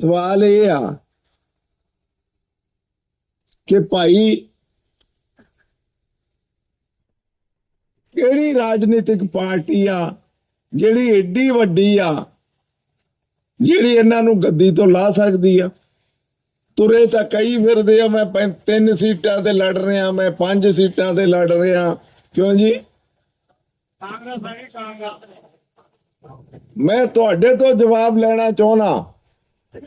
ਸਵਾਲ ਇਹ ਆ ਕਿ ਭਾਈ ਕਿਹੜੀ ਰਾਜਨੀਤਿਕ ਪਾਰਟੀ ਆ ਜਿਹੜੀ ਏਡੀ ਵੱਡੀ ਆ ਜਿਹੜੀ ਇਹਨਾਂ ਨੂੰ ਗੱਦੀ ਤੋਂ ਲਾ ਸਕਦੀ ਆ? ਤੁਰੇ ਤਾਂ ਕਈ ਫਿਰਦੇ ਆ ਮੈਂ ਤਿੰਨ ਸੀਟਾਂ ਤੇ ਲੜ ਰਿਹਾ ਮੈਂ ਪੰਜ ਸੀਟਾਂ ਤੇ ਲੜ ਰਿਹਾ। ਕਿਉਂ ਜੀ? ਮੈਂ ਤੁਹਾਡੇ ਤੋਂ ਜਵਾਬ ਲੈਣਾ ਚਾਹੁੰਦਾ।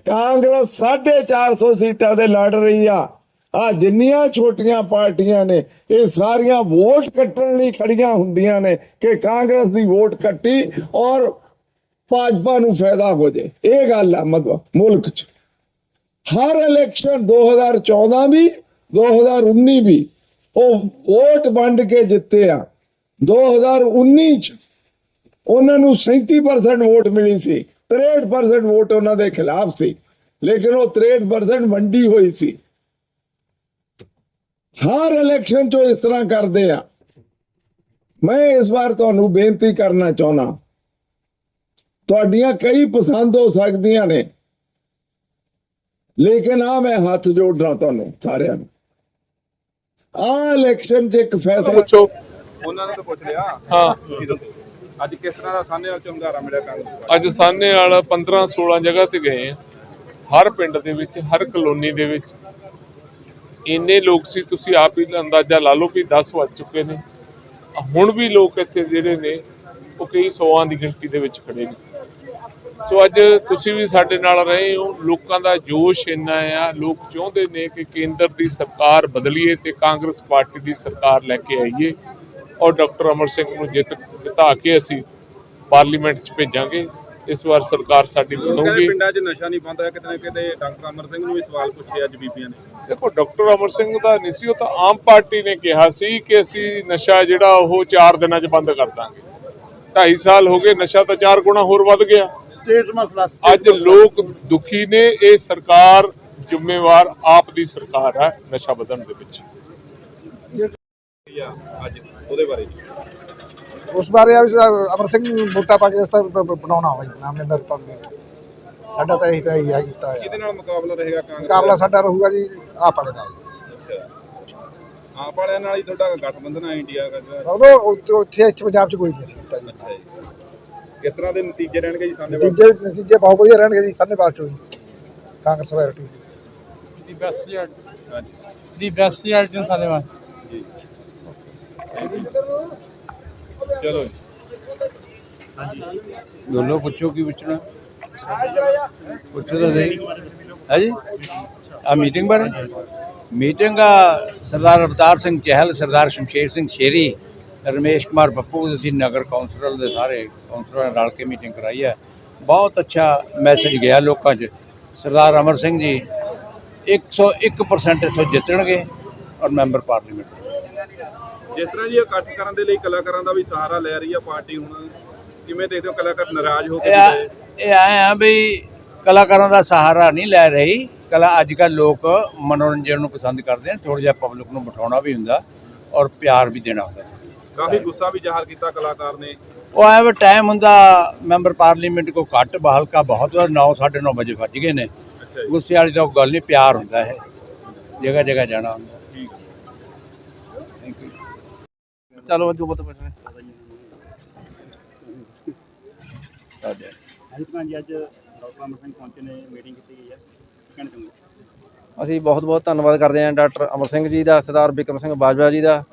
ਕਾਂਗਰਸ 450 ਸੀਟਾਂ ਤੇ ਲੜ ਰਹੀ ਆ। ਆ ਜਿੰਨੀਆਂ ਛੋਟੀਆਂ ਪਾਰਟੀਆਂ ਨੇ, ਇਹ ਸਾਰੀਆਂ ਵੋਟ ਕੱਟਣ ਲਈ ਖੜੀਆਂ ਹੁੰਦੀਆਂ ਨੇ ਕਿ ਕਾਂਗਰਸ ਦੀ ਵੋਟ ਕੱਟੀ ਔਰ ਭਾਜਪਾ ਨੂੰ ਫਾਇਦਾ ਹੋ ਜੇ। ਇਹ ਗੱਲ ਆ ਮਤਲਬ ਮੁਲਕ 'ਚ। ਹਰ ਇਲੈਕਸ਼ਨ 2014 ਵੀ 2019 ਵੀ ਉਹ ਵੋਟ ਵੰਡ ਕੇ ਜਿੱਤੇ ਆ। 2019 ਚ ਉਹਨਾਂ ਨੂੰ 37% ਵੋਟ ਮਿਲੀ ਸੀ। 63% ਵੋਟ ਉਹਨਾਂ ਦੇ ਖਿਲਾਫ ਸੀ। ਲੇਕਿਨ ਉਹ 63% ਵੰਡੀ ਹੋਈ ਸੀ। ਹਰ ਇਲੈਕਸ਼ਨ 'ਚ ਇਸ ਤਰ੍ਹਾਂ ਕਰਦੇ ਆ। ਮੈਂ ਇਸ ਵਾਰ ਤੁਹਾਨੂੰ ਬੇਨਤੀ ਕਰਨਾ ਚਾਹੁੰਦਾ ਤੁਹਾਡੀਆਂ ਕਈ ਪਸੰਦ ਹੋ ਸਕਦੀਆਂ ਨੇ। ਲੇਕਿਨ ਆ ਮੈਂ ਹੱਥ ਜੋੜਨਾ ਤੁਹਾਨੂੰ ਸਾਰਿਆਂ ਨੂੰ। ਆ ਇਲੈਕਸ਼ਨ 'ਚ ਇੱਕ ਫੈਸਲਾ ਪੁੱਛੋ। ਉਹਨਾਂ ਨੇ ਤਾਂ ਪੁੱਛ ਲਿਆ। ਹਾਂ। ਕੀ ਦੱਸੋ? ਅੱਜ ਕਿਸ ਤਰ੍ਹਾਂ ਦਾ ਸਾਹਨੇ ਵਾਲ ਚ ਮਿਲਿਆ ਕਾਂਗਰਸ ਅੱਜ ਸਾਹਨੇ ਵਾਲਾ 15 16 ਜਗ੍ਹਾ ਤੇ ਗਏ ਆ ਹਰ ਪਿੰਡ ਦੇ ਵਿੱਚ, ਹਰ ਕਲੋਨੀ ਦੇ ਵਿੱਚ। ਇੰਨੇ ਲੋਕ ਸੀ, ਤੁਸੀਂ ਆਪ ਹੀ ਅੰਦਾਜ਼ਾ ਲਾ ਲਓ ਵੀ 10 ਵੱਜ ਚੁੱਕੇ ਨੇ। ਹੁਣ ਵੀ ਲੋਕ ਇੱਥੇ ਜਿਹੜੇ ਨੇ, ਉਹ ਕਈ ਸੌਆਂ ਦੀ ਗਿਣਤੀ ਦੇ ਵਿੱਚ ਖੜੇ ਨੇ। ਸੋ ਅੱਜ ਤੁਸੀਂ ਵੀ ਸਾਡੇ ਨਾਲ ਰਹੇ ਹੋ। ਲੋਕਾਂ ਦਾ ਜੋਸ਼ ਇੰਨਾ ਆ, ਲੋਕ ਚਾਹੁੰਦੇ ਨੇ ਕਿ ਕੇਂਦਰ ਦੀ ਸਰਕਾਰ ਬਦਲੀਏ ਤੇ ਕਾਂਗਰਸ ਪਾਰਟੀ ਦੀ ਸਰਕਾਰ ਲੈ ਕੇ ਆਈਏ। ਔਰ ਡਾਕਟਰ ਅਮਰ ਸਿੰਘ ਨੂੰ ਜਿੱਤ ਜਿਤਾ ਕੇ ਅਸੀਂ ਪਾਰਲੀਮੈਂਟ 'ਚ ਭੇਜਾਂਗੇ ਇਸ ਵਾਰ ਸਰਕਾਰ ਸਾਡੀ ਬਣੂਗੀ। ਪਿੰਡਾਂ 'ਚ ਨਸ਼ਾ ਨਹੀਂ ਬੰਦ ਹੋਇਆ ਕਿਤੇ ਨਾ ਕਿਤੇ ਡਾਕਟਰ ਅਮਰ ਸਿੰਘ ਨੂੰ ਵੀ ਸਵਾਲ ਪੁੱਛੇ ਅੱਜ ਬੀਬੀਆਂ ਨੇ। ਦੇਖੋ ਡਾਕਟਰ ਅਮਰ ਸਿੰਘ ਦਾ ਨਹੀਂ ਸੀ ਉਹ ਤਾਂ ਆਮ ਪਾਰਟੀ ਨੇ ਕਿਹਾ ਸੀ ਕਿ ਅਸੀਂ ਨਸ਼ਾ ਜਿਹੜਾ ਉਹ 4 ਦਿਨਾਂ 'ਚ ਬੰਦ ਕਰ ਦਾਂਗੇ। 2.5 ਸਾਲ ਹੋ ਗਏ ਨਸ਼ਾ ਤਾਂ 4 ਗੁਣਾ ਹੋਰ ਵੱਧ ਗਿਆ। ਸਟੇਟ ਮਸਲਾ। ਅੱਜ ਲੋਕ ਦੁਖੀ ਨੇ ਇਹ ਸਰਕਾਰ ਜ਼ਿੰਮੇਵਾਰ ਆਪ ਦੀ ਸਰਕਾਰ ਹੈ ਨਸ਼ਾ ਵਧਣ ਦੇ ਵਿੱਚ। ਅੱਜ ਉਹਦੇ ਬਾਰੇ ਜੀ। ਉਸ ਬਾਰੇ ਆ ਵੀ ਅਮਰ ਸਿੰਘ ਵੋਟਾਂ ਪਾ ਕੇ ਇਸ ਤਰ੍ਹਾਂ ਬ- ਬਣਾਉਣਾ ਹੋਵੇ ਨਾਮ ਪਾਉਂਦੇ ਸਾਡਾ ਤਾਂ ਇਹੀ ਤਾਂ ਇਹੀ ਹੈ ਕੀਤਾ ਕਿਹਦੇ ਹੈ ਨਾਲ ਮੁਕਾਬਲਾ ਰਹੇਗਾ ਕਾਂਗਰਸ ਮੁਕਾਬਲਾ ਸਾਡਾ ਰਹੂਗਾ ਜੀ ਆਪ ਵਾਲੇ ਨਾਲ। ਅੱਛਾ। ਆਪ ਵਾਲਿਆਂ ਨਾਲ ਹੀ ਤੁਹਾਡਾ ਗਠਬੰਧਨ ਹੈ ਇੰਡੀਆ ਦਾ। ਜਿਹੜਾ। ਉਦੋਂ ਉੱਥੇ ਉੱਥੇ ਇੱਥੇ ਪੰਜਾਬ 'ਚ ਕੋਈ ਨਹੀਂ ਸੀ ਕੀਤਾ ਜੀ। ਅੱਛਾ ਜੀ। ਕਿਸ ਤਰ੍ਹਾਂ ਦੇ ਨਤੀਜੇ ਰਹਿਣਗੇ ਜੀ ਸਾਹਮਣੇ ਨਤੀਜੇ ਨਤੀਜੇ ਬਹੁਤ ਵਧੀਆ ਰਹਿਣਗੇ ਜੀ ਸਾਨੇ ਬਾਅਦ ਚੋਂ ਜੀ। ਕਾਂਗਰਸ ਪਾਰਟੀ ਦੀ ਬੈਸਟ ਰਿਜ਼ਲਟ ਹਾਂਜੀ। ਦੀ ਬੈਸਟ ਰਿਜ਼ਲਟ ਨੇ ਸਾਡੇ ਵਾਸਤੇ ਜੀ। ਚਲੋ ਦੋਨੋਂ ਪੁੱਛੋ ਕੀ ਪੁੱਛਣਾ। ਪੁੱਛੋ ਤਾਂ ਸਹੀ। ਹੈ ਜੀ? ਆ ਮੀਟਿੰਗ ਬਾਰੇ? ਮੀਟਿੰਗ ਆ ਸਰਦਾਰ ਅਵਤਾਰ ਸਿੰਘ ਚਹਿਲ, ਸਰਦਾਰ ਸ਼ਮਸ਼ੇਰ ਸਿੰਘ ਸ਼ੇਰੀ, ਰਮੇਸ਼ ਕੁਮਾਰ ਬੱਪੂ ਅਸੀਂ ਨਗਰ ਕੌਂਸਲਰ ਦੇ ਸਾਰੇ ਕੌਂਸਲਰਾਂ ਨਾਲ ਰਲ ਕੇ ਮੀਟਿੰਗ ਕਰਾਈ ਹੈ ਬਹੁਤ ਅੱਛਾ ਮੈਸੇਜ ਗਿਆ ਲੋਕਾਂ 'ਚ। ਸਰਦਾਰ ਅਮਰ ਸਿੰਘ ਜੀ 101% ਇੱਥੋਂ ਜਿੱਤਣਗੇ ਔਰ ਮੈਂਬਰ ਪਾਰਲੀਮੈਂਟ ਜਿਸ ਤਰ੍ਹਾਂ ਜੀ ਇਹ ਇਕੱਠ ਕਰਨ ਦੇ ਲਈ ਕਲਾਕਾਰਾਂ ਦਾ ਵੀ ਸਹਾਰਾ ਲੈ ਰਹੀ ਆ ਪਾਰਟੀ ਹੁਣ ਕਿਵੇਂ ਦੇਖਦੇ ਹੋ ਕਲਾਕਾਰ ਨਾਰਾਜ਼ ਹੋ ਕੇ ਇਹ ਆਏ ਆ ਵੀ ਕਲਾਕਾਰਾਂ ਦਾ ਸਹਾਰਾ ਨਹੀਂ ਲੈ ਰਹੀ। ਕਲਾ ਅੱਜ ਕੱਲ੍ਹ ਲੋਕ ਮਨੋਰੰਜਨ ਨੂੰ ਪਸੰਦ ਕਰਦੇ ਨੇ ਥੋੜਾ ਜਿਹਾ ਪਬਲਿਕ ਨੂੰ ਬਿਠਾਉਣਾ ਵੀ ਹੁੰਦਾ ਔਰ ਪਿਆਰ ਵੀ ਦੇਣਾ ਹੁੰਦਾ। ਕਾਫੀ ਗੁੱਸਾ ਵੀ ਜ਼ਾਹਰ ਕੀਤਾ ਕਲਾਕਾਰ ਨੇ। ਉਹ ਐ ਵੀ ਟਾਈਮ ਹੁੰਦਾ ਮੈਂਬਰ ਪਾਰਲੀਮੈਂਟ ਕੋ ਘੱਟ ਬਹਲਕਾ ਬਹੁਤ ਵਾਰ 9 9:30 ਵਜੇ ਵੱਜ ਗਏ ਨੇ। ਗੁੱਸੇ ਵਾਲੀ ਤਾਂ ਗੱਲ ਨਹੀਂ ਪਿਆਰ ਹੁੰਦਾ ਹੈ ਜਗ੍ਹਾ ਜਗ੍ਹਾ ਜਾਣਾ ਹੁੰਦਾ ਠੀਕ ਥੈਂਕ ਯੂ ਚਲੋ ਅੱਜ ਬਹੁਤ ਪੁੱਛਣਾ ਹਾਂਜੀ ਅੱਜ ਡਾਕਟਰ ਅਮਰ ਸਿੰਘ ਪਹੁੰਚੇ ਨੇ ਮੀਟਿੰਗ ਕੀਤੀ ਗਈ ਹੈ। ਕੀ ਕਹਿਣਾ ਚਾਹੁੰਦੇ ਅਸੀਂ ਬਹੁਤ ਬਹੁਤ ਧੰਨਵਾਦ ਕਰਦੇ ਹਾਂ ਡਾਕਟਰ ਅਮਰ ਸਿੰਘ ਜੀ ਦਾ ਸਰਦਾਰ ਬਿਕਰਮ ਸਿੰਘ ਬਾਜਵਾ ਜੀ ਦਾ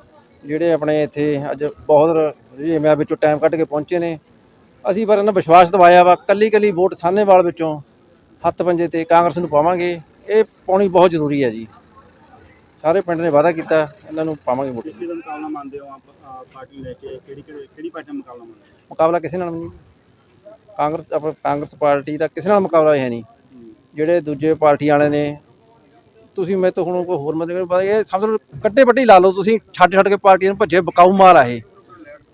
ਜਿਹੜੇ ਆਪਣੇ ਇੱਥੇ ਅੱਜ ਬਹੁਤ ਰਜੀਮਿਆਂ ਵਿੱਚੋਂ ਟਾਈਮ ਕੱਢ ਕੇ ਪਹੁੰਚੇ ਨੇ। ਅਸੀਂ ਪਰ ਇਹਨਾਂ ਵਿਸ਼ਵਾਸ ਦਿਵਾਇਆ ਵਾ ਕੱਲੀ ਕੱਲੀ ਵੋਟ ਸਾਹਨੇਵਾਲ ਵਿੱਚੋਂ ਹੱਥ ਪੰਜੇ ਤੇ ਕਾਂਗਰਸ ਨੂੰ ਪਾਵਾਂਗੇ। ਇਹ ਪਾਉਣੀ ਬਹੁਤ ਜ਼ਰੂਰੀ ਹੈ ਜੀ। ਸਾਰੇ ਪਿੰਡ ਨੇ ਵਾਅਦਾ ਕੀਤਾ ਇਹਨਾਂ ਨੂੰ ਪਾਵਾਂਗੇ ਵੋਟ। ਕਿਹੜੀ ਦਾ ਮੁਕਾਬਲਾ ਮੰਨਦੇ ਹੋ ਆਪ ਆਪ ਪਾਰਟੀ ਨੂੰ ਲੈ ਕੇ? ਕਿਹੜੀ ਕਿਹੜੀ ਕਿਹੜੀ ਪਾਰਟੀ ਦਾ ਮੁਕਾਬਲਾ ਮੰਨਦੇ ਮੁਕਾਬਲਾ ਕਿਸੇ ਨਾਲ ਨਹੀਂ। ਕਾਂਗਰਸ ਆਪਣਾ ਕਾਂਗਰਸ ਪਾਰਟੀ ਦਾ ਕਿਸੇ ਨਾਲ ਮੁਕਾਬਲਾ ਹੈ ਨਹੀਂ। ਜਿਹੜੇ ਦੂਜੇ ਪਾਰਟੀ ਵਾਲੇ ਨੇ ਤੁਸੀਂ ਮੇਰੇ ਤੋਂ ਹੁਣ ਕੋਈ ਹੋਰ ਮਤਲਬ ਪਤਾ ਇਹ ਸਮਝ ਲਓ ਕੱਟੇ ਵੱਟੀ ਲਾ ਲਓ ਤੁਸੀਂ ਛੱਡ ਛੱਡ ਕੇ ਪਾਰਟੀਆਂ ਨੂੰ ਭੱਜੇ ਬਕਾਊ ਮਾਲ ਆ ਇਹ।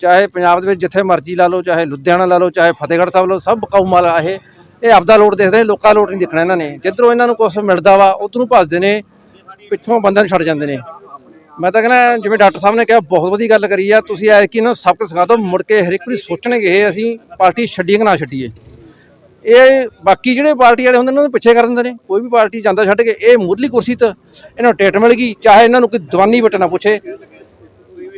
ਚਾਹੇ ਪੰਜਾਬ ਦੇ ਵਿੱਚ ਜਿੱਥੇ ਮਰਜ਼ੀ ਲਾ ਲਓ ਚਾਹੇ ਲੁਧਿਆਣਾ ਲਾ ਲਓ ਚਾਹੇ ਫਤਿਹਗੜ੍ਹ ਸਾਹਿਬ ਲਾ ਲਓ ਸਭ ਬਕਾਊ ਮਾਲ ਆ ਇਹ। ਇਹ ਆਪਦਾ ਲੋਟ ਦੇਖਦੇ ਲੋਕਾਂ ਲੋਟ ਨਹੀਂ ਦੇਖਣਾ ਇਹਨਾਂ ਨੇ। ਜਿੱਧਰੋਂ ਇਹਨਾਂ ਨੂੰ ਕੁਝ ਮਿਲਦਾ ਵਾ ਉਧਰੋਂ ਭੱਜਦੇ ਨੇ ਪਿੱਛੋਂ ਬੰਦਿਆਂ ਨੂੰ ਛੱਡ ਜਾਂਦੇ ਨੇ। ਮੈਂ ਤਾਂ ਕਹਿੰਦਾ, ਜਿਵੇਂ ਡਾਕਟਰ ਸਾਹਿਬ ਨੇ ਕਿਹਾ, ਬਹੁਤ ਵਧੀਆ ਗੱਲ ਕਰੀ ਆ। ਤੁਸੀਂ ਐ ਕਿ ਇਹਨਾਂ ਨੂੰ ਸਬਕ ਸਿਖਾ ਦਿਓ, ਮੁੜ ਕੇ ਹਰ ਇੱਕ ਵਾਰੀ ਸੋਚਣਗੇ ਇਹ ਅਸੀਂ ਪਾਰਟੀ ਛੱਡੀਏ ਕਿ ਨਾ ਛੱਡੀਏ। ਇਹ ਬਾਕੀ ਜਿਹੜੇ ਪਾਰਟੀ ਵਾਲੇ ਹੁੰਦੇ ਨੇ, ਉਹਨਾਂ ਨੂੰ ਪਿੱਛੇ ਕਰ ਦਿੰਦੇ ਨੇ। ਕੋਈ ਵੀ ਪਾਰਟੀ ਜਾਂਦਾ ਛੱਡ ਕੇ, ਇਹ ਮੁੱਢਲੀ ਕੁਰਸੀ ਤੇ ਇਹਨਾਂ ਨੂੰ ਟਿਕਟ ਮਿਲ ਗਈ, ਚਾਹੇ ਇਹਨਾਂ ਨੂੰ ਕੋਈ ਦਵਾਨੀ ਵਟ ਨਾ ਪੁੱਛੇ।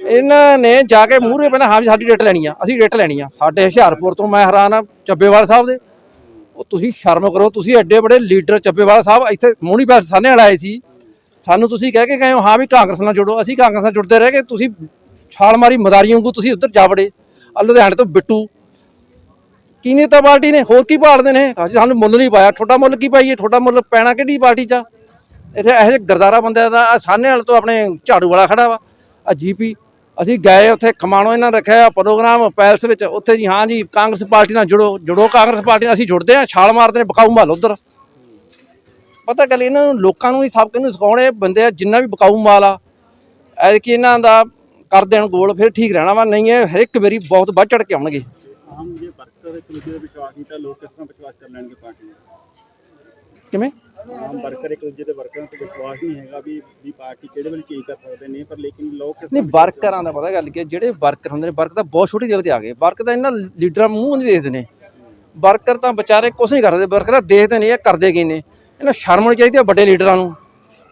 ਇਹਨਾਂ ਨੇ ਜਾ ਕੇ ਮੂਹਰੇ ਪਹਿਲਾਂ ਹਾਂ ਵੀ ਸਾਡੀ ਡੇਟ ਲੈਣੀ ਆ, ਅਸੀਂ ਡੇਟ ਲੈਣੀ ਆ। ਸਾਡੇ ਹੁਸ਼ਿਆਰਪੁਰ ਤੋਂ ਮੈਂ ਹੈਰਾਨ ਆ, ਚੱਬੇਵਾਲ ਸਾਹਿਬ ਦੇ। ਉਹ ਤੁਸੀਂ ਸ਼ਰਮ ਕਰੋ, ਤੁਸੀਂ ਐਡੇ ਬੜੇ ਲੀਡਰ ਚੱਬੇਵਾਲ ਸਾਹਿਬ, ਇੱਥੇ ਮੋਹਣੀ ਪੈਸ ਸਾਨੇ ਆਏ ਸੀ। ਸਾਨੂੰ ਤੁਸੀਂ ਕਹਿ ਕੇ ਗਏ ਹੋ, ਹਾਂ ਵੀ ਕਾਂਗਰਸ ਨਾਲ ਜੁੜੋ, ਅਸੀਂ ਕਾਂਗਰਸ ਨਾਲ ਜੁੜਦੇ ਰਹਿ ਗਏ, ਤੁਸੀਂ ਛਾਲ ਮਾਰੀ ਮਦਾਰੀ ਵਾਂਗੂ ਤੁਸੀਂ ਉੱਧਰ ਜਾ ਵੜੇ ਲੁਧਿਆਣੇ ਤੋਂ ਬਿੱਟੂ। ਕੀ ਨੇਤਾ ਪਾਰਟੀ ਨੇ, ਹੋਰ ਕੀ ਭਾਲਦੇ ਨੇ? ਅਸੀਂ ਸਾਨੂੰ ਮੁੱਲ ਨਹੀਂ ਪਾਇਆ, ਤੁਹਾਡਾ ਮੁੱਲ ਕੀ ਪਾਈਏ, ਤੁਹਾਡਾ ਮੁੱਲ ਪੈਣਾ ਕਿਹੜੀ ਪਾਰਟੀ 'ਚ ਆ? ਇੱਥੇ ਇਹੋ ਜਿਹੇ ਗਰਦਾਰਾ ਬੰਦਿਆਂ ਦਾ, ਆਹ ਸਾਹਨੇ ਵਾਲੇ ਤੋਂ ਆਪਣੇ ਝਾੜੂ ਵਾਲਾ ਖੜਾ ਵਾ ਆ ਜੀਪੀ। ਅਸੀਂ ਗਏ ਉੱਥੇ, ਖਮਾਣੋ ਇਹਨਾਂ ਨੇ ਰੱਖਿਆ ਪ੍ਰੋਗਰਾਮ, ਪੈਲਸ ਵਿੱਚ, ਉੱਥੇ ਜੀ, ਹਾਂ ਜੀ, ਕਾਂਗਰਸ ਪਾਰਟੀ ਨਾਲ ਜੁੜੋ ਜੁੜੋ ਕਾਂਗਰਸ ਪਾਰਟੀ ਨਾਲ ਅਸੀਂ ਜੁੜਦੇ ਆ ਛਾਲ ਮਾਰਦੇ ਨੇ ਬਕਾਊ ਮਾਲ ਉਧਰ। ਪਤਾ ਗੱਲ ਇਹਨਾਂ ਨੂੰ ਲੋਕਾਂ ਨੂੰ ਹੀ ਸਭ ਕਿਹਨੂੰ ਸਿਖਾਉਣੇ ਬੰਦੇ ਆ ਜਿੰਨਾ ਵੀ ਬਕਾਊ ਮਾਲ ਆ ਐਤਕੀ ਇਹਨਾਂ ਦਾ ਕਰ ਦੇਣ ਗੋਲ ਫਿਰ ਠੀਕ ਰਹਿਣਾ ਵਾ ਨਹੀਂ ਇਹ ਹਰ ਇੱਕ ਵਾਰੀ ਬਹੁਤ ਵੱਧ ਚੜ ਕੇ ਆਉਣਗੇ। ਆਮ ਜੇ ਵਰਕਰ ਇੱਕ ਦੂਜੇ ਤੇ ਵਿਸ਼ਵਾਸ ਨਹੀਂ ਤਾਂ ਲੋਕ ਕਿਸ ਤਰ੍ਹਾਂ ਵਿਸ਼ਵਾਸ ਕਰ ਲੈਣਗੇ ਪਾਰਟੀ ਕਿਵੇਂ? ਆਮ ਵਰਕਰ ਇੱਕ ਦੂਜੇ ਤੇ ਵਰਕਰਾਂ ਤੇ ਵਿਸ਼ਵਾਸ ਨਹੀਂ ਹੈਗਾ ਵੀ ਵੀ ਪਾਰਟੀ ਕਿਹੜੇ ਵੇਲੇ ਕੀ ਕਰ ਸਕਦੇ ਨੇ ਪਰ ਲੇਕਿਨ ਲੋਕ ਕਿਸ ਨਹੀਂ ਤਰ੍ਹਾਂ ਵਰਕਰਾਂ ਦਾ ਪਤਾ ਗੱਲ ਕੀ ਹੈ ਜਿਹੜੇ ਵਰਕਰ ਹੁੰਦੇ ਨੇ ਵਰਕਰ ਤਾਂ ਬਹੁਤ ਛੋਟੀ ਜਗ੍ਹਾ ਤੇ ਆ ਗਏ ਵਰਕਰ ਤਾਂ ਇਹਨਾਂ ਲੀਡਰਾਂ ਮੂੰਹ ਨਹੀਂ ਦੇਖਦੇ ਨੇ। ਵਰਕਰ ਤਾਂ ਵਿਚਾਰੇ ਕੁਝ ਨਹੀਂ ਕਰਦੇ ਵਰਕਰ ਤਾਂ ਦੇਖਦੇ ਨੇ ਇਹ ਕਰਦੇ ਕੀ ਨੇ। ਇਹਨਾਂ ਸ਼ਰਮ ਆਉਣੀ ਚਾਹੀਦੀ ਹੈ ਵੱਡੇ ਲੀਡਰਾਂ ਨੂੰ।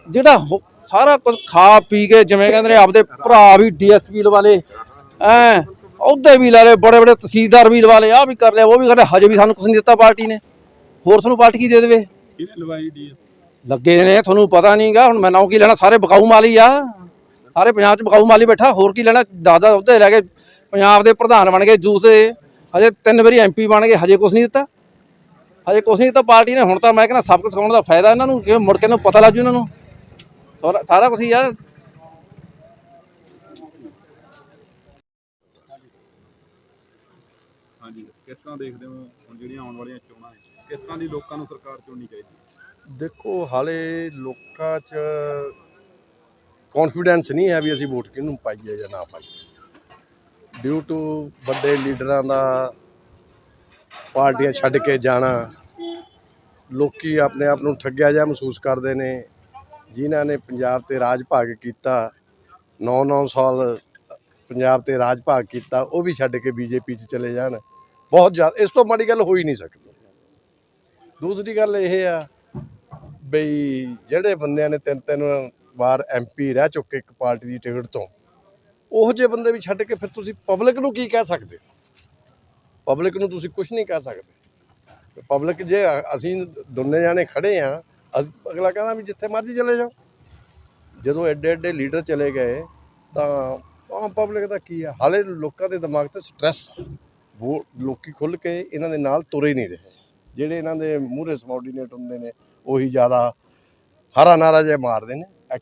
ਜਿਹੜਾ ਸਾਰਾ ਕੁਝ ਖਾ ਪੀ ਕੇ ਜਿਵੇਂ ਕਹਿੰਦੇ ਨੇ ਆਪਦੇ ਭਰਾ ਵੀ ਡੀਐਸਪੀ ਲਵਾ ਲੇ ਐ ਅਹੁਦੇ ਵੀ ਲਾ ਲਏ ਬੜੇ ਬੜੇ ਤਹਿਸੀਲਦਾਰ ਵੀ ਲਵਾ ਲਏ ਆ ਵੀ ਕਰ ਲਿਆ ਉਹ ਵੀ ਕਰ ਲਿਆ ਹਜੇ ਵੀ ਸਾਨੂੰ ਕੁਝ ਨਹੀਂ ਦਿੱਤਾ ਪਾਰਟੀ ਨੇ। ਹੋਰ ਤੁਹਾਨੂੰ ਪਾਰਟੀ ਕੀ ਦੇ ਦੇਵੇ? ਲਵਾਈ ਲੱਗੇ ਨੇ ਤੁਹਾਨੂੰ ਪਤਾ ਨਹੀਂਗਾ ਹੁਣ ਮੈਂ ਨਾਉ ਕੀ ਲੈਣਾ ਸਾਰੇ ਬਕਾਊ ਮਾਲੀ ਆ। ਸਾਰੇ ਪੰਜਾਬ ਚ ਬਕਾਊ ਮਾਲੀ ਬੈਠਾ ਹੋਰ ਕੀ ਲੈਣਾ ਦਾਦਾ ਉਹਦੇ ਲੈ ਕੇ ਪੰਜਾਬ ਦੇ ਪ੍ਰਧਾਨ ਬਣ ਗਏ ਦੂਸਰੇ ਹਜੇ ਤਿੰਨ ਵਾਰੀ ਐਮਪੀ ਬਣ ਗਏ ਹਜੇ ਕੁਝ ਨਹੀਂ ਦਿੱਤਾ। ਹਜੇ ਕੁਝ ਨਹੀਂ ਦਿੱਤਾ ਪਾਰਟੀ ਨੇ ਹੁਣ ਤਾਂ ਮੈਂ ਕਹਿੰਦਾ ਸਬਕ ਸਿਖਾਉਣ ਦਾ ਫਾਇਦਾ ਇਹਨਾਂ ਨੂੰ ਕਿ ਮੁੜ ਕੇ ਨੂੰ ਪਤਾ ਲੱਜੂ ਇਹਨਾਂ ਨੂੰ। ਸਾਰਾ- ਕੁਝ ਹੀ ਆ ਹਾਂਜੀ ਕਿਸ ਤਰ੍ਹਾਂ ਦੇਖਦੇ ਹੋ ਹੁਣ ਜਿਹੜੀਆਂ ਆਉਣ ਵਾਲੀਆਂ ਚੋਣਾਂ ਹੈ ਕਿਸ ਤਰ੍ਹਾਂ ਦੀ ਲੋਕਾਂ ਨੂੰ ਸਰਕਾਰ ਚੁਣਨੀ ਚਾਹੀਦੀ ਦੇਖੋ ਹਾਲੇ ਲੋਕਾਂ 'ਚ ਕੌਨਫੀਡੈਂਸ ਨਹੀਂ ਹੈ ਵੀ ਅਸੀਂ ਵੋਟ ਕਿਹਨੂੰ ਪਾਈਏ ਜਾਂ ਨਾ ਪਾਈਏ। ਡਿਊ ਟੂ ਵੱਡੇ ਲੀਡਰਾਂ ਦਾ ਪਾਰਟੀਆਂ ਛੱਡ ਕੇ ਜਾਣਾ। ਲੋਕੀ ਆਪਣੇ ਆਪ ਨੂੰ ਠੱਗਿਆ ਜਿਹਾ ਮਹਿਸੂਸ ਕਰਦੇ ਨੇ। ਜਿਨ੍ਹਾਂ ਨੇ ਪੰਜਾਬ ਤੇ ਰਾਜ ਭਾਗ ਕੀਤਾ 9-9 ਸਾਲ ਪੰਜਾਬ ਤੇ ਰਾਜ ਭਾਗ ਕੀਤਾ, ਉਹ ਵੀ ਛੱਡ ਕੇ ਬੀਜੇਪੀ 'ਚ ਚਲੇ ਜਾਣ। ਬਹੁਤ ਜ਼ਿਆਦਾ ਇਸ ਤੋਂ ਮਾੜੀ ਗੱਲ ਹੋ ਹੀ ਨਹੀਂ ਸਕਦੀ। ਦੂਸਰੀ ਗੱਲ ਇਹ ਆ ਬਈ ਜਿਹੜੇ ਬੰਦਿਆਂ ਨੇ ਤਿੰਨ ਤਿੰਨ ਵਾਰ ਐਮਪੀ ਰਹਿ ਚੁੱਕੇ ਇੱਕ ਪਾਰਟੀ ਦੀ ਟਿਕਟ ਤੋਂ, ਉਹ ਜਿਹੇ ਬੰਦੇ ਵੀ ਛੱਡ ਕੇ ਫਿਰ ਤੁਸੀਂ ਪਬਲਿਕ ਨੂੰ ਕੀ ਕਹਿ ਸਕਦੇ ਹੋ? ਪਬਲਿਕ ਨੂੰ ਤੁਸੀਂ ਕੁਝ ਨਹੀਂ ਕਹਿ ਸਕਦੇ। ਪਬਲਿਕ ਜੇ ਅਸੀਂ ਦੋਨੇ ਜਾਣੇ ਖੜੇ ਆ ਅਗਲਾ ਕਹਿੰਦਾ ਵੀ ਜਿੱਥੇ ਮਰਜ਼ੀ ਚਲੇ ਜਾਓ। ਜਦੋਂ ਐਡੇ ਐਡੇ ਲੀਡਰ ਚਲੇ ਗਏ, ਤਾਂ ਆਮ ਪਬਲਿਕ ਦਾ ਕੀ ਆ? ਹਾਲੇ ਲੋਕਾਂ ਦੇ ਦਿਮਾਗ ਤੇ ਸਟ੍ਰੈਸ ਉਹ ਲੋਕੀ ਖੁੱਲ ਕੇ ਇਹਨਾਂ ਦੇ ਨਾਲ ਤੁਰੇ ਨਹੀਂ ਰਹੇ। ਜਿਹੜੇ ਇਹਨਾਂ ਦੇ ਮੂਹਰੇ ਸਬੋਰਡੀਨੇਟ ਹੁੰਦੇ ਨੇ, ਉਹੀ ਜ਼ਿਆਦਾ ਹਰਾ ਨਾਰਾ ਜਿਹਾ ਮਾਰਦੇ ਨੇ।